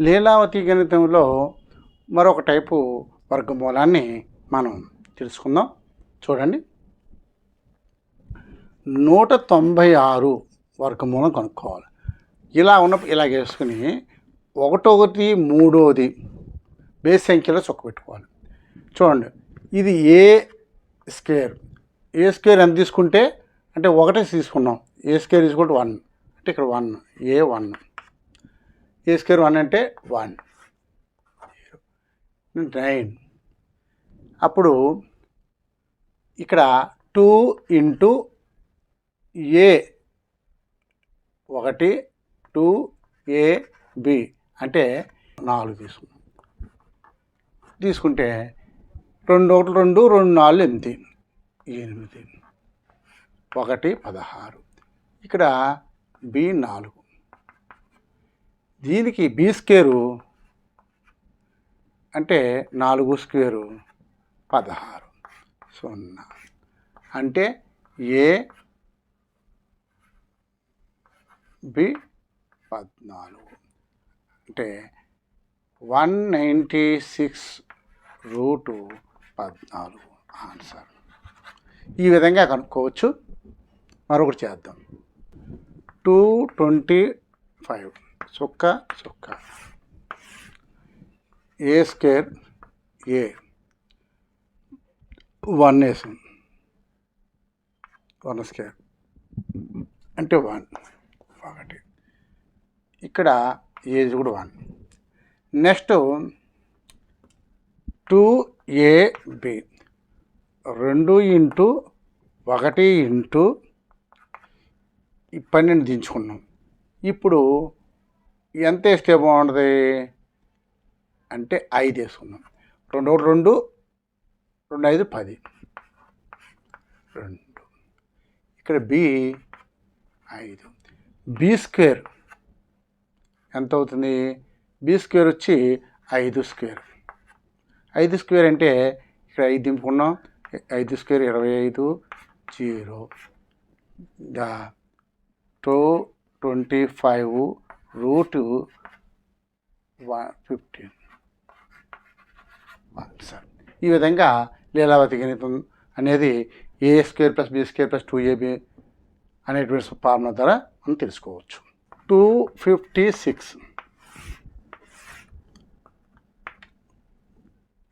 లీలావతి గణితంలో మరొక టైపు వర్గమూలాన్ని మనం తెలుసుకుందాం. చూడండి. నూట తొంభై ఆరు వర్గమూలం కనుక్కోవాలి. ఇలా ఉన్నప్పుడు ఇలా వేసుకుని ఒకటొకటి మూడోది బేస్ సంఖ్యలో చొక్క పెట్టుకోవాలి. చూడండి. ఇది ఏ స్క్వేర్? ఏ స్క్వేర్ ఎంత తీసుకుంటే అంటే ఒకటే తీసుకున్నాం. ఏ స్క్వేర్ తీసుకుంటే వన్. అంటే ఇక్కడ one A one. A square one అంటే వన్. నైన్. అప్పుడు ఇక్కడ టూ ఇంటూ ఏ ఒకటి టూ ఏ బి అంటే నాలుగు తీసుకున్నాం. తీసుకుంటే రెండు ఒకటి రెండు రెండు నాలుగు ఎనిమిది. ఎనిమిది. ఒకటి పదహారు. ఇక్కడ బి నాలుగు. దీనికి బీ స్క్వేరు అంటే నాలుగు స్క్వేరు పదహారు సున్నా. అంటే ఏ బి పద్నాలుగు. అంటే వన్ నైంటీ సిక్స్ రూటు పద్నాలుగు ఆన్సర్ ఈ విధంగా కనుక్కోవచ్చు. మరొకటి చేద్దాం. టూ ట్వంటీ ఫైవ్ చుక్క చుక్క. ఏ స్క్వేర్ ఏ వన్ వేసాం. వన్ స్క్వేర్ అంటే వన్ ఒకటి. ఇక్కడ ఏజ్ కూడా వన్ నెక్స్ట్ టూ ఏ రెండు ఇంటూ ఒకటి ఇంటూ ఈ పన్నెండు దించుకున్నాం. ఇప్పుడు ఎంత వేస్తే బాగుంటుంది? అంటే ఐదు వేసుకున్నాం. రెండు ఒకటి రెండు రెండు ఐదు పది. రెండు. ఇక్కడ బి ఐదు. బి స్క్వేర్ ఎంత అవుతుంది? బి స్క్వేర్ వచ్చి ఐదు స్క్వేర్ ఐదు స్క్వేర్ అంటే ఇక్కడ ఐదు దింపుకున్నాం. ఐదు స్క్వేర్ ఇరవై ఐదు జీరో. దా. Two twenty five root one fifteen. Sir ఈ విధంగా లీలావతి గణితం అనేది A square plus B square plus two AB అనేటువంటి ఫార్ములా ద్వారా మనం తెలుసుకోవచ్చు. Two fifty six.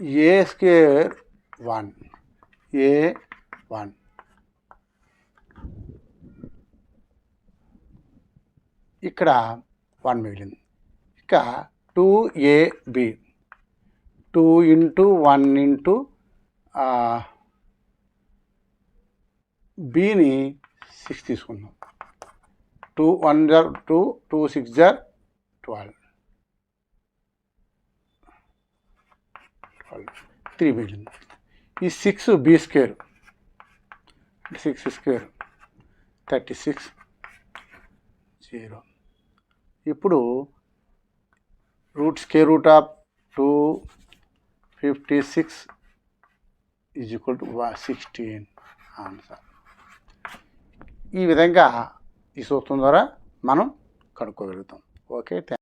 A square one? A one? ఇక్కడ వన్ మిగిలింది ఇక two A two into one into బిని six తీసుకుందాం. టూ వన్ జర్ టూ టూ సిక్స్ జర్ ట్వెల్వ్. ట్వెల్వ్. త్రీ మిగిలింది ఈ six B square. Six square. Thirty six. Zero. ఇప్పుడు root K root of two fifty six is equal to sixteen answer. ఈ విధంగా ఈ సూత్రం ద్వారా మనం కనుక్కోగలుగుతాం. Okay thank